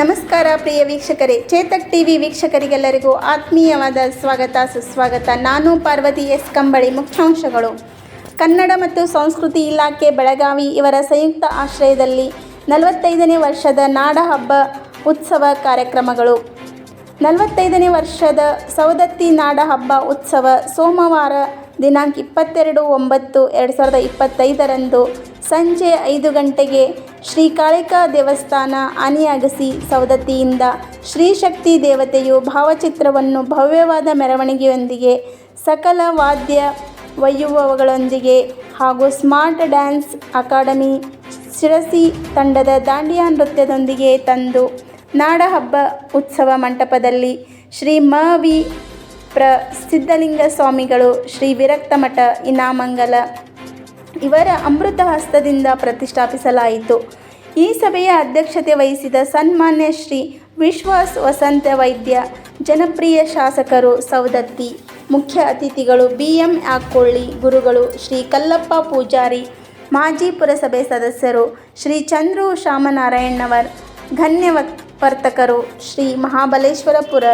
ನಮಸ್ಕಾರ ಪ್ರಿಯ ವೀಕ್ಷಕರೇ. ಚೇತಕ್ ಟಿವಿ ವೀಕ್ಷಕರಿಗೆಲ್ಲರಿಗೂ ಆತ್ಮೀಯವಾದ ಸ್ವಾಗತ, ಸುಸ್ವಾಗತ. ನಾನು ಪಾರ್ವತಿ ಎಸ್. ಕಂಬಳಿ, ಮುಖ್ಯಾಂಶಗಳು. ಕನ್ನಡ ಮತ್ತು ಸಂಸ್ಕೃತಿ ಇಲಾಖೆ, ಬೆಳಗಾವಿ ಇವರ ಸಂಯುಕ್ತ ಆಶ್ರಯದಲ್ಲಿ ನಲವತ್ತೈದನೇ ವರ್ಷದ ನಾಡಹಬ್ಬ ಉತ್ಸವ ಕಾರ್ಯಕ್ರಮಗಳು. ನಲವತ್ತೈದನೇ ವರ್ಷದ ಸವದತ್ತಿ ನಾಡ ಹಬ್ಬ ಉತ್ಸವ ಸೋಮವಾರ ದಿನಾಂಕ ಇಪ್ಪತ್ತೆರಡು ಒಂಬತ್ತು ಎರಡು ಸಾವಿರದ ಇಪ್ಪತ್ತೈದರಂದು ಸಂಜೆ ಐದು ಗಂಟೆಗೆ ಶ್ರೀ ಕಾಳಿಕಾ ದೇವಸ್ಥಾನ ಆನಿಯಾಗಸಿ ಸವದತ್ತಿಯಿಂದ ಶ್ರೀಶಕ್ತಿ ದೇವತೆಯು ಭಾವಚಿತ್ರವನ್ನು ಭವ್ಯವಾದ ಮೆರವಣಿಗೆಯೊಂದಿಗೆ ಸಕಲ ವಾದ್ಯ ವೈಭವಗಳೊಂದಿಗೆ ಹಾಗೂ ಸ್ಮಾರ್ಟ್ ಡ್ಯಾನ್ಸ್ ಅಕಾಡೆಮಿ ಶಿರಸಿ ತಂಡದ ದಾಂಡಿಯಾ ನೃತ್ಯದೊಂದಿಗೆ ತಂದು ನಾಡಹಬ್ಬ ಉತ್ಸವ ಮಂಟಪದಲ್ಲಿ ಶ್ರೀ ಮ ವಿ ಪ್ರ ಸಿದ್ಧಲಿಂಗ ಸ್ವಾಮಿಗಳು ಶ್ರೀ ವಿರಕ್ತ ಮಠ ಇನಾಮಂಗಲ ಇವರ ಅಮೃತ ಹಸ್ತದಿಂದ ಪ್ರತಿಷ್ಠಾಪಿಸಲಾಯಿತು. ಈ ಸಭೆಯ ಅಧ್ಯಕ್ಷತೆ ವಹಿಸಿದ ಸನ್ಮಾನ್ಯ ಶ್ರೀ ವಿಶ್ವಾಸ್ ವಸಂತ ವೈದ್ಯ, ಜನಪ್ರಿಯ ಶಾಸಕರು ಸೌದತ್ತಿ ಮುಖ್ಯ ಅತಿಥಿಗಳು ಬಿ ಎಂ ಆಕ್ಕೊಳ್ಳಿ, ಗುರುಗಳು ಶ್ರೀ ಕಲ್ಲಪ್ಪ ಪೂಜಾರಿ, ಮಾಜಿ ಪುರಸಭೆ ಸದಸ್ಯರು ಶ್ರೀ ಚಂದ್ರು ಶಾಮನಾರಾಯಣ್ಣವರ್ ವಕ್- ವರ್ತಕರು ಶ್ರೀ ಮಹಾಬಲೇಶ್ವರಪುರ,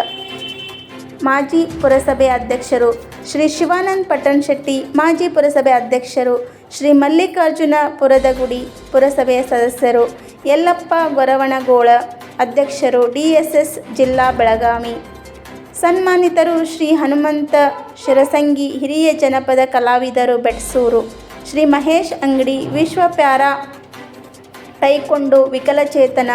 ಮಾಜಿ ಪುರಸಭೆ ಅಧ್ಯಕ್ಷರು ಶ್ರೀ ಶಿವಾನಂದ್ ಪಟ್ಟಣಶೆಟ್ಟಿ, ಮಾಜಿ ಪುರಸಭೆ ಅಧ್ಯಕ್ಷರು ಶ್ರೀ ಮಲ್ಲಿಕಾರ್ಜುನ ಪುರದಗುಡಿ ಪುರಸಭೆಯ ಸದಸ್ಯರು ಯಲ್ಲಪ್ಪ ಗೊರವಣಗೋಳ ಅಧ್ಯಕ್ಷರು ಡಿಎಸ್ಎಸ್ ಜಿಲ್ಲಾ ಬೆಳಗಾವಿ. ಸನ್ಮಾನಿತರು ಶ್ರೀ ಹನುಮಂತ ಶಿರಸಂಗಿ ಹಿರಿಯ ಜನಪದ ಕಲಾವಿದರು ಬೆಟ್ಸೂರು. ಶ್ರೀ ಮಹೇಶ್ ಅಂಗಡಿ ವಿಶ್ವ ಪ್ಯಾರ ಟೈಕೊಂಡು ವಿಕಲಚೇತನ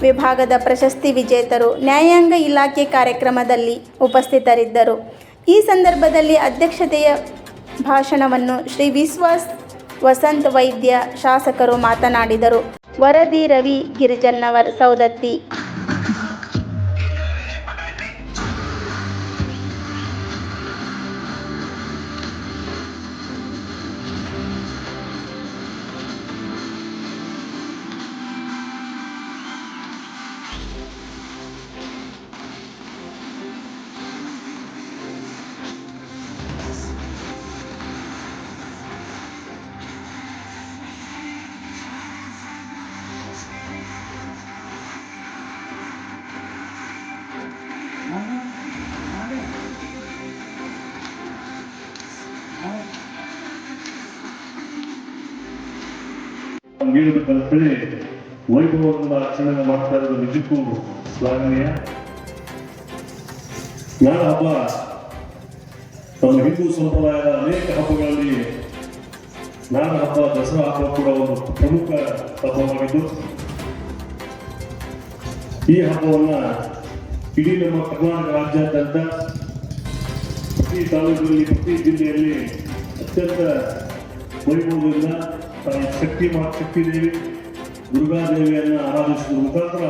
ವಿಭಾಗದ ಪ್ರಶಸ್ತಿ ವಿಜೇತರು ನ್ಯಾಯಾಂಗ ಇಲಾಖೆ ಕಾರ್ಯಕ್ರಮದಲ್ಲಿ ಉಪಸ್ಥಿತರಿದ್ದರು. ಈ ಸಂದರ್ಭದಲ್ಲಿ ಅಧ್ಯಕ್ಷತೆಯ ಭಾಷಣವನ್ನು ಶ್ರೀ ವಿಶ್ವಾಸ್ ವಸಂತ ವೈದ್ಯ ಶಾಸಕರು ಮಾತನಾಡಿದರು. ವರದಿ ರವಿ ಗಿರಿಜನ್ನವರ್ ಸೌದತ್ತಿ ನೀಡಬೇಕಂತೇಳಿ ವೈಭವವನ್ನು ಆಚರಣೆ ಮಾಡ್ತಾ ಇರೋದು ನಿಜಕ್ಕೂ ಶ್ಲಾಘನೀಯ ನಾಡ ಹಬ್ಬ? ನಮ್ಮ ಹಿಂದೂ ಸಂಪ್ರದಾಯದ ಅನೇಕ ಹಬ್ಬಗಳಲ್ಲಿ ನಾಡ ಹಬ್ಬ, ದಸರಾ ಹಬ್ಬ ಕೂಡ ಒಂದು ಪ್ರಮುಖ ಹಬ್ಬವಾಗಿದ್ದು, ಈ ಹಬ್ಬವನ್ನ ಇಡೀ ನಮ್ಮ ಕರ್ನಾಟಕ ರಾಜ್ಯಾದ್ಯಂತ ಪ್ರತಿ ತಾಲೂಕಿನಲ್ಲಿ, ಪ್ರತಿ ಜಿಲ್ಲೆಯಲ್ಲಿ ಅತ್ಯಂತ ವೈಭವದಿಂದ ಶಕ್ತಿ ಶಕ್ತಿ ದೇವಿ ದುರ್ಗಾದೇವಿಯನ್ನು ಆರಾಧಿಸುವ ಮುಖಾಂತರ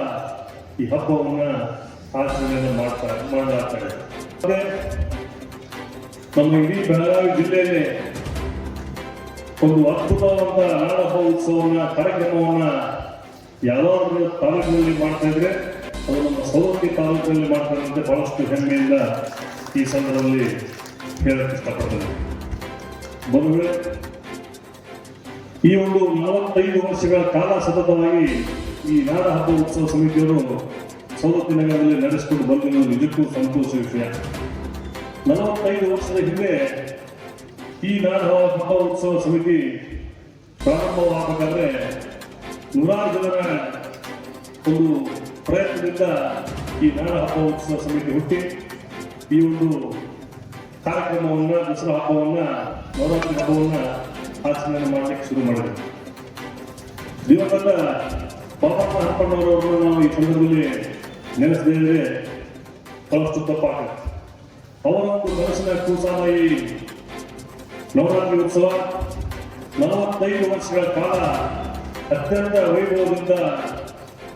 ಈ ಹಬ್ಬವನ್ನು ಆಚರಣೆಯನ್ನು ಮಾಡ್ತಾ ಮಾಡಲಾಗ್ತಾರೆ ಅದೇ ನಮ್ಮ ಇಡೀ ಬೆಳಗಾವಿ ಜಿಲ್ಲೆಯಲ್ಲಿ ಒಂದು ಅದ್ಭುತವಾದ ನಾಡಹಬ್ಬ ಉತ್ಸವನ ಕಾರ್ಯಕ್ರಮವನ್ನ ಯಾವ್ದಾದ್ರು ತಾಲೂಕಿನಲ್ಲಿ ಮಾಡ್ತಾ ಇದ್ರೆ, ಅದು ನಮ್ಮ ಸೌಲಭ್ಯ ತಾಲೂಕಿನಲ್ಲಿ ಮಾಡ್ತಾ ಅಂತ ಬಹಳಷ್ಟು ಹೆಮ್ಮೆಯಿಂದ ಈ ಸಂದರ್ಭದಲ್ಲಿ ಹೇಳಕ್ಕೆ ಇಷ್ಟಪಡ್ತೇನೆ. ಬಂಧುಗಳೇ ಈ ಒಂದು ನಲವತ್ತೈದು ವರ್ಷಗಳ ಕಾಲ ಸತತವಾಗಿ ಈ ನಾಡ ಹಬ್ಬ ಉತ್ಸವ ಸಮಿತಿಯವರು ಸವದತ್ತಿ ನಗರದಲ್ಲಿ ನಡೆಸಿಕೊಂಡು ಬಂದಿರುವ ನಿಜಕ್ಕೂ ಸಂತೋಷ ವಿಷಯ. ನಲವತ್ತೈದು ವರ್ಷದ ಹಿಂದೆ ಈ ನಾಡ ಹಬ್ಬ ಉತ್ಸವ ಸಮಿತಿ ಪ್ರಾರಂಭವಾಗಬೇಕಾದ್ರೆ ನೂರಾರು ಜನರ ಒಂದು ಪ್ರಯತ್ನದಿಂದ ಈ ನಾಡ ಹಬ್ಬ ಉತ್ಸವ ಸಮಿತಿ ಹುಟ್ಟಿ, ಈ ಒಂದು ಕಾರ್ಯಕ್ರಮವನ್ನು, ದಸರಾ ಹಬ್ಬವನ್ನು, ನವರಾತ್ರಿ ಹಬ್ಬವನ್ನ ಆಚರಣೆ ಮಾಡಲಿಕ್ಕೆ ಶುರು ಮಾಡಿದೆ ದಿವಂಗತ ಪಾಪ ಹಪ್ಪಣ್ಣವರವರನ್ನು ನಾವು ಈ ಸಂದರ್ಭದಲ್ಲಿ ನೆನೆಸದಿದ್ರೆ ಬಹಳಷ್ಟು ತಪ್ಪಾಗುತ್ತೆ. ಅವರ ಒಂದು ಮನಸ್ಸಿನ ಕೂಸಾನ ಈ ನವರಾತ್ರಿ ಉತ್ಸವ ನಲವತ್ತೈದು ವರ್ಷಗಳ ಕಾಲ ಅತ್ಯಂತ ವೈಭವದಿಂದ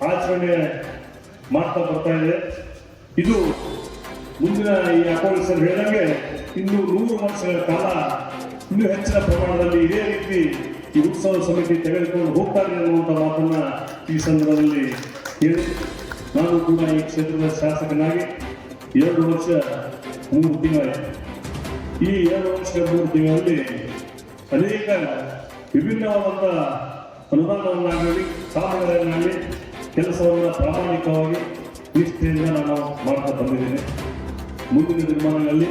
ಆಚರಣೆ ಮಾಡ್ತಾ ಬರ್ತಾ ಇದೆ. ಇದು ಮುಂದಿನ ಈ ಅಕೌಂಟ್ ಸರ್ ಹೇಳಿದಂಗೆ ಇನ್ನು ನೂರು ವರ್ಷಗಳ ಕಾಲ ಇನ್ನೂ ಹೆಚ್ಚಿನ ಪ್ರಮಾಣದಲ್ಲಿ ಇದೇ ರೀತಿ ಈ ಉತ್ಸವ ಸಮಿತಿ ತೆಗೆದುಕೊಂಡು ಹೋಗ್ತಾರೆ ಅನ್ನುವಂಥ ಮಾತನ್ನ ಈ ಸಂದರ್ಭದಲ್ಲಿ ಹೇಳಿ. ನಾನು ಕೂಡ ಈ ಕ್ಷೇತ್ರದ ಶಾಸಕನಾಗಿ ಎರಡು ವರ್ಷ, ಮೂರು ತಿಂಗಳು, ಈ ಎರಡು ವರ್ಷ, ಮೂರು ತಿಂಗಳಲ್ಲಿ ಅನೇಕ ವಿಭಿನ್ನವಾದಂಥ ಅನುದಾನವನ್ನಾಗಲಿ, ಸಾಧನೆಗಳನ್ನಾಗಲಿ, ಕೆಲಸವನ್ನು ಪ್ರಾಮಾಣಿಕವಾಗಿ ನಿಷ್ಠೆಯಿಂದ ನಾನು ಮಾಡ್ತಾ ಬಂದಿದ್ದೇನೆ. ಮುಂದಿನ ದಿನಮಾನಗಳಲ್ಲಿ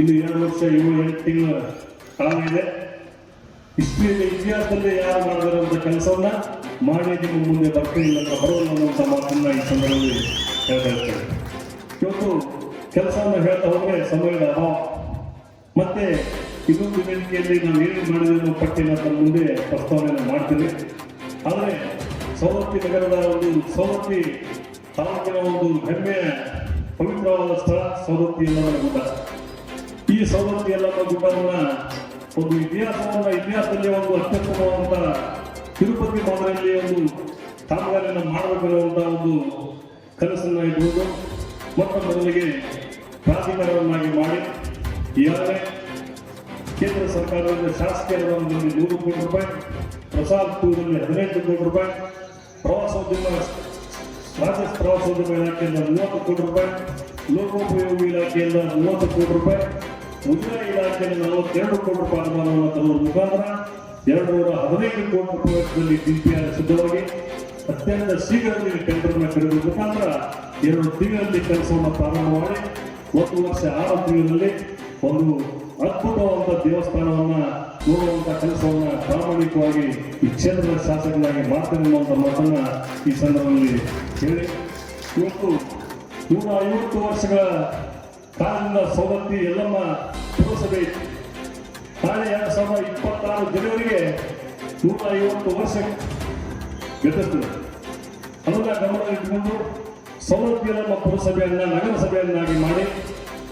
ಇನ್ನು ಎರಡು ವರ್ಷ ಏಳು ಎಂಟು ತಿಂಗಳ ಕಾಲ ಇದೆ. ಹಿಸ್ಟ್ರಿಯಲ್ಲಿ ಇತಿಹಾಸದಲ್ಲಿ ಯಾರು ಅಂತ ಕೆಲಸವನ್ನ ಮಾಡಿ ನಿಮ್ಮ ಮುಂದೆ ಬರ್ತೀನಿ ನನ್ನ ಬರೋಲ್ಲ ಅನ್ನುವಂಥ ಮಾತನ್ನ ಈ ಸಂದರ್ಭದಲ್ಲಿ ಹೇಳ್ತಾ ಇರ್ತೇನೆ. ಇವತ್ತು ಕೆಲಸವನ್ನು ಹೇಳ್ತಾ ಹೋದ್ರೆ ಸಮಯದ ಅಭಾವ. ಮತ್ತೆ ಇನ್ನೊಂದು ವೇದಿಕೆಯಲ್ಲಿ ನಾವು ಏನು ಮಾಡಿದ್ರು ಪಟ್ಟಿನ ತಮ್ಮ ಮುಂದೆ ಪ್ರಸ್ತಾವನೆಯನ್ನು ಮಾಡ್ತೀನಿ. ಆದರೆ ಸವದತ್ತಿ ನಗರದ ಒಂದು ಸವದತ್ತಿ ತಾಲೂಕಿನ ಒಂದು ಹೆಮ್ಮೆಯ ಪವಿತ್ರವಾದ ಸ್ಥಳ ಸವದತ್ತಿ ಅನ್ನೋದನ್ನು ಗುಡ್ಡ ಈ ಸೌಲಭ್ಯ ಎಲ್ಲ ಗುಡ್ಡವನ್ನ ಒಂದು ಇತಿಹಾಸವನ್ನ ಇತಿಹಾಸದಲ್ಲಿ ಒಂದು ಅತ್ಯುತ್ತಮವಾದಂತ ತಿರುಪತಿ ಮಾದರಿಯಲ್ಲಿ ಒಂದು ಕಾಮಗಾರಿಯನ್ನು ಮಾಡಬೇಕಿರುವಂತಹ ಒಂದು ಕನಸನ್ನ ಇಟ್ಕೊಂಡು ಮೊತ್ತ ಮೊದಲಿಗೆ ಪ್ರಾಧಿಕಾರವನ್ನಾಗಿ ಮಾಡಿ ಈಗಾಗಲೇ ಕೇಂದ್ರ ಸರ್ಕಾರದಿಂದ ಶಾಸಕೀಯ ಅನುದಾನದಲ್ಲಿ ನೂರು ಕೋಟಿ ರೂಪಾಯಿ, ಪ್ರಸಾದ್ ಟೂರಲ್ಲಿ ಹದಿನೈದು ಕೋಟಿ ರೂಪಾಯಿ, ಪ್ರವಾಸೋದ್ಯಮ, ರಾಜ್ಯ ಪ್ರವಾಸೋದ್ಯಮ ಇಲಾಖೆಯಿಂದ ಮೂವತ್ತು ಕೋಟಿ ರೂಪಾಯಿ, ಲೋಕೋಪಯೋಗಿ ಇಲಾಖೆಯಿಂದ ಮೂವತ್ತು ಕೋಟಿ ರೂಪಾಯಿ ಮುದ್ರಾ ಇಲಾಖೆಯಲ್ಲಿ ನಲವತ್ತೆರಡು ಕೋಟಿ ರೂಪಾಯಿ ಅನುದಾನವನ್ನು ತರುವ ಮುಖಾಂತರ ಎರಡು ನೂರ ಹದಿನೈದು ಕೋಟಿ ರೂಪಾಯಿ ವೆಚ್ಚದಲ್ಲಿ ಡಿಪಿಆರ್ ಸಿದ್ಧವಾಗಿ ಅತ್ಯಂತ ಶೀಘ್ರದಲ್ಲಿ ಟೆಂಡರ್ನ ಕರೆಯುವ ಮುಖಾಂತರ ಎರಡು ತಿಂಗಳಲ್ಲಿ ಕೆಲಸವನ್ನು ಪ್ರಾರಂಭ ಮಾಡಿ, ಒಂದು ವರ್ಷ ಆರು ತಿಂಗಳಲ್ಲಿ ಒಂದು ಅದ್ಭುತವಾದ ದೇವಸ್ಥಾನವನ್ನು ನೋಡುವಂಥ ಕೆಲಸವನ್ನ ಪ್ರಾಮಾಣಿಕವಾಗಿ ಈ ಕ್ಷೇತ್ರದ ಶಾಸಕರಾಗಿ ಮಾಡ್ತೇನೆ ಅನ್ನುವಂಥ ಮಾತನ್ನ ಈ ಸಂದರ್ಭದಲ್ಲಿ ಹೇಳಿ. ಇವತ್ತು ನೂರ ಐವತ್ತು ವರ್ಷಗಳ ಕಾಲದಿಂದ ಸೌದತ್ತಿ ಎಲ್ಲಮ್ಮ ಪುರಸಭೆ ನಾಳೆ ಎರಡ್ ಸಾವಿರದ ಇಪ್ಪತ್ತಾರು ಜನವರಿಗೆ ನೂರ ಐವತ್ತು ವರ್ಷ ಗೆದ್ದಿರ್ತದೆ ಅದನ್ನು ಗಮನದಲ್ಲಿಟ್ಟುಕೊಂಡು ನಮ್ಮ ಪುರಸಭೆಯನ್ನ, ನಗರಸಭೆಯನ್ನಾಗಿ ಮಾಡಿ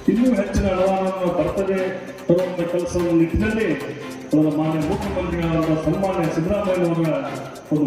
ಇನ್ನೂ ಹೆಚ್ಚಿನ ಅನುದಾನವನ್ನು ಬರ್ತದೆ ತರುವಂತ ಕೆಲಸವನ್ನು ನಿಟ್ಟಿನಲ್ಲಿ ಅದರ ಮಾನ್ಯ ಮುಖ್ಯಮಂತ್ರಿಗಳಾದ ಸನ್ಮಾನ್ಯ ಸಿದ್ದರಾಮಯ್ಯ ಅವರ ಒಂದು